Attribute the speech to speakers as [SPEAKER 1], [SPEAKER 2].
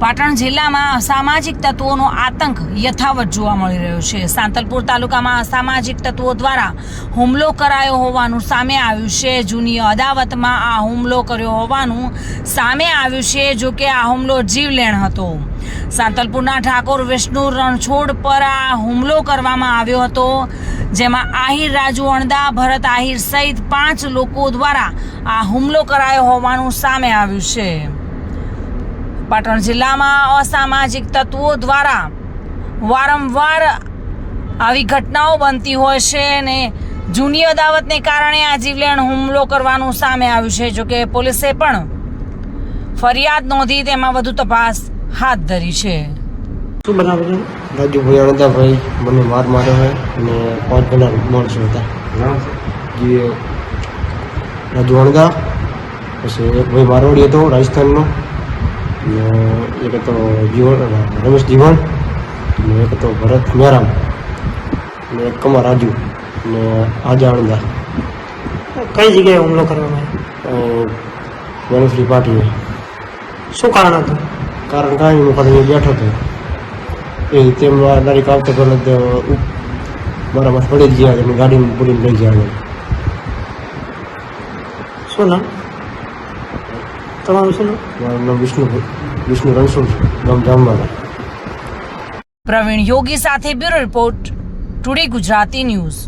[SPEAKER 1] પાટણ જિલ્લામાં અસામાજિક તત્વોનો આતંક યથાવત જોવા મળી રહ્યો છે. સાંતલપુર તાલુકામાં અસામાજિક તત્વો દ્વારા હુમલો કરાયો હોવાનું સામે આવ્યું છે. જૂની અદાવતમાં આ હુમલો કર્યો હોવાનું સામે આવ્યું છે, જો કે આ હુમલો જીવલેણ હતો. સાંતલપુરના ઠાકોર વિષ્ણુ રણછોડ પર આ હુમલો કરવામાં આવ્યો હતો, જેમાં આહિર રાજુ અણદા, ભરત આહિર સહિત પાંચ લોકો દ્વારા આ હુમલો કરાયો હોવાનું સામે આવ્યું છે. પાટણ જિલ્લામાં અસામાજિક તત્વો દ્વારા વારંવાર આવી ઘટનાઓ બનતી હોય છે અને જૂની અદાવતને કારણે આ જીવલેણ હુમલો કરવાનું સામે આવ્યું છે. જોકે પોલીસે પણ ફરિયાદ નોંધી તેમાં વધુ તપાસ હાથ ધરી છે.
[SPEAKER 2] શું બનાવે છે
[SPEAKER 3] રાજુભાઈ અણદાભાઈ મને માર માર્યો હોય અને પાંચ જણા માણસો હતા. જે રાજુ અણદા પછી એક ભાઈ મારવાડી હતો રાજસ્થાનનો. એક હતો જીવન રમેશ જીવન અને એક હતો ભરત મેરામ અને એક કમા રાજુ અને આજા અણદા
[SPEAKER 2] કઈ જગ્યાએ હુમલો કરવામાં
[SPEAKER 3] ગણેશજી પાટીએ
[SPEAKER 2] શું કારણ હતું?
[SPEAKER 3] કારણ કાંઈ હું પાછો બેઠો હતો. એ તેમના તારીખ આવતો પહેલાં જ મારા માથે પડી ગયા ગાડીમાં પૂરીને લઈ ગયા.
[SPEAKER 2] શું નામ? તમારું શું
[SPEAKER 3] મારું નામ વિષ્ણુ વિષ્ણુ રણછોડ ગામ જામવાળા
[SPEAKER 1] પ્રવીણ યોગી સાથે bureau report today Gujarati news.